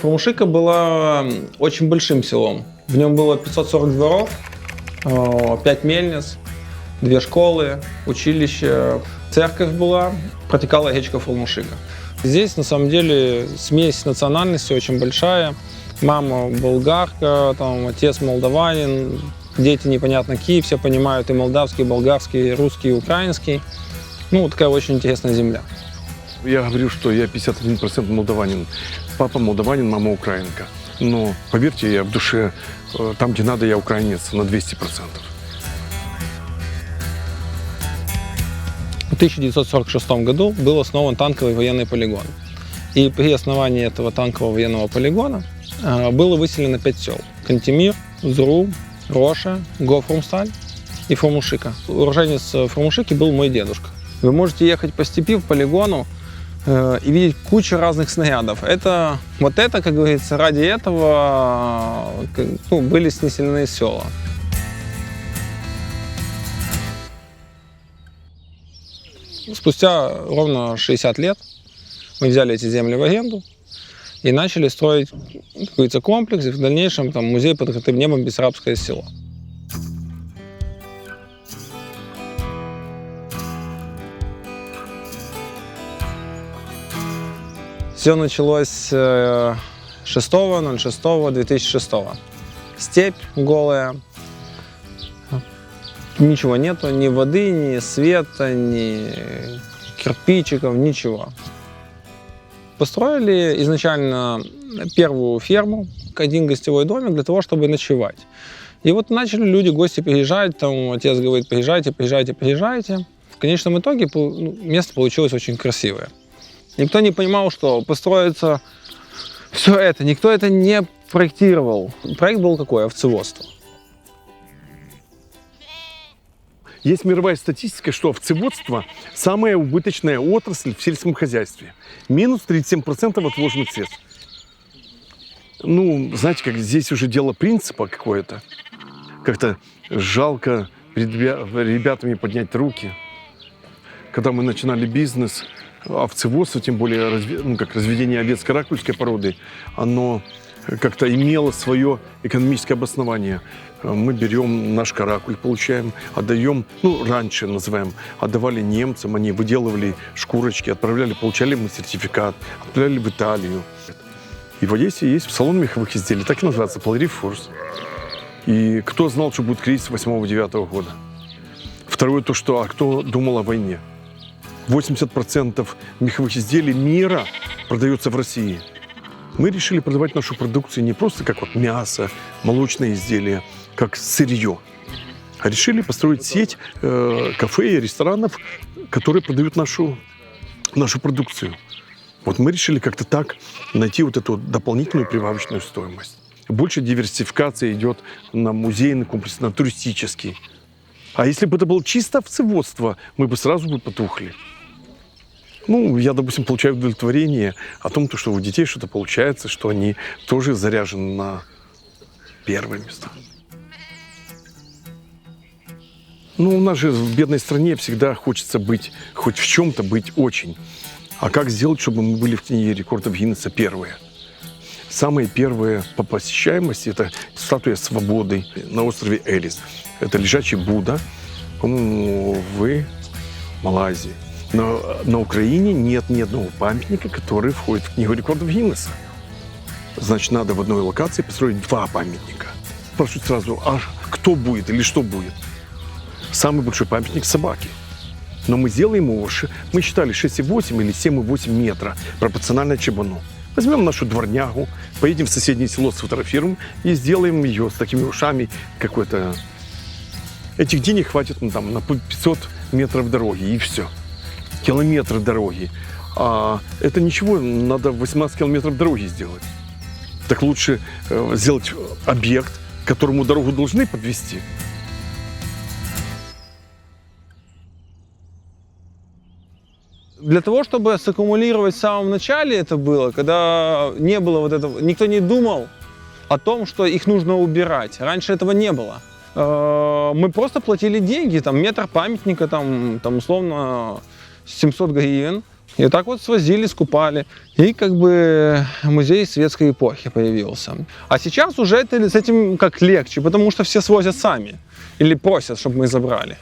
Фурмушика была очень большим селом. В нем было 540 дворов, 5 мельниц, две школы, училище, церковь была, протекала речка Фурмушика. Здесь на самом деле смесь национальностей очень большая. Мама болгарка, там, отец молдаванин, дети непонятно какие, все понимают и молдавский, и болгарский, и русский, и украинский. Ну, такая очень интересная земля. Я говорю, что я 51% молдаванин. Папа молдаванин, мама украинка. Но, поверьте, я в душе, э, там, где надо, я украинец на 200%. В 1946 году был основан танковый военный полигон. И при основании этого танкового военного полигона э, было выселено пять сел. Кантемир, Зру, Роша, Гофрумсталь и Фурмушика. Уроженец Фурмушики был мой дедушка. Вы можете ехать по степи, в полигону, э, и видеть кучу разных снарядов. Это, вот это, как говорится, ради этого э, ну, были снесены села. Спустя ровно 60 лет мы взяли эти земли в аренду и начали строить, как говорится, комплекс, и в дальнейшем там музей под открытым небом Бессарабское село. Все началось э, 6.06.2006. Степь голая, ничего нету, ни воды, ни света, ни кирпичиков, ничего. Построили изначально первую ферму, один гостевой домик для того, чтобы ночевать. И вот начали люди, гости приезжать, там отец говорит, приезжайте, приезжайте, приезжайте. В конечном итоге ну, место получилось очень красивое. Никто не понимал, что построится все это, никто это не проектировал. Проект был какой? Овцеводство. Есть мировая статистика, что овцеводство – самая убыточная отрасль в сельском хозяйстве. Минус 37% от вложенных средств. Ну, знаете, как здесь уже дело принципа какое-то. Как-то жалко ребятами поднять руки. Когда мы начинали бизнес, овцеводство, тем более ну, как разведение овец каракульской породы, оно как-то имело свое экономическое обоснование. Мы берем наш каракуль, получаем, отдаем, ну, раньше называем, отдавали немцам, они выделывали шкурочки, отправляли, получали мы сертификат, отправляли в Италию. И в Одессе есть салон меховых изделий, так и называется, Полари Фурс. И кто знал, что будет кризис 8-9 года? Второе то, что, а кто думал о войне? 80% меховых изделий мира продается в России. Мы решили продавать нашу продукцию не просто как вот мясо, молочные изделия, как сырье, а решили построить сеть э, кафе и ресторанов, которые продают нашу, нашу продукцию. Вот мы решили как-то так найти вот эту дополнительную прибавочную стоимость. Больше диверсификация идет на музейный комплекс, на туристический. А если бы это было чисто овцеводство, мы бы сразу бы потухли. Ну, я, допустим, получаю удовлетворение о том, то, что у детей что-то получается, что они тоже заряжены на первые места. Ну, у нас же в бедной стране всегда хочется быть, хоть в чем-то быть очень. А как сделать, чтобы мы были в книге рекордов Гиннесса первые? Самые первые по посещаемости – это статуя свободы на острове Элис. Это лежачий Будда, по-моему, в Малайзии. Но на Украине нет ни одного памятника, который входит в книгу рекордов Гиннесса. Значит, надо в одной локации построить два памятника. Спрашивают сразу, а кто будет или что будет? Самый большой памятник собаки. Но мы сделаем его, ш- мы считали 6,8 или 7,8 метра пропорционально чебану. Возьмем нашу дворнягу, поедем в соседнее село, сфотографируем и сделаем ее с такими ушами какой-то... Этих денег хватит ну, там, на 500 метров дороги и все. Километры дороги. А это ничего, надо 18 километров дороги сделать. Так лучше э, сделать объект, которому дорогу должны подвести. Для того, чтобы саккумулировать в самом начале это было, когда не было вот этого, никто не думал о том, что их нужно убирать. Раньше этого не было. Э, Мы просто платили деньги, там метр памятника, там, там условно 700 гривен. И так вот свозили, скупали. И как бы музей светской эпохи появился. А сейчас уже это, с этим как легче, потому что все свозят сами. Или просят, чтобы мы забрали.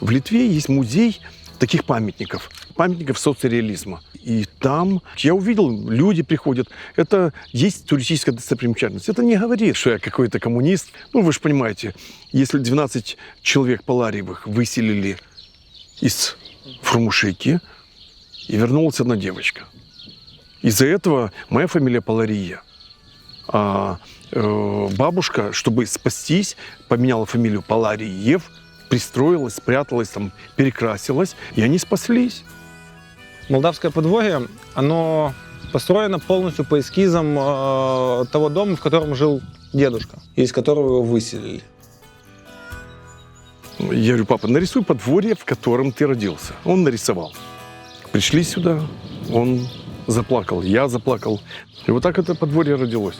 В Литве есть музей таких памятников, памятников соцреализма. И там я увидел, люди приходят. Это есть туристическая достопримечательность. Это не говорит, что я какой-то коммунист. Ну, вы же понимаете, если 12 человек Палариевых выселили из Фрумушики, и вернулась одна девочка. Из-за этого моя фамилия Палария. А э, бабушка, чтобы спастись, поменяла фамилию Палариев, пристроилась, спряталась, там, перекрасилась, и они спаслись. Молдавское подворье, оно построено полностью по эскизам э, того дома, в котором жил дедушка, из которого его выселили. Я говорю, папа, нарисуй подворье, в котором ты родился. Он нарисовал. Пришли сюда, он заплакал, я заплакал. И вот так это подворье родилось.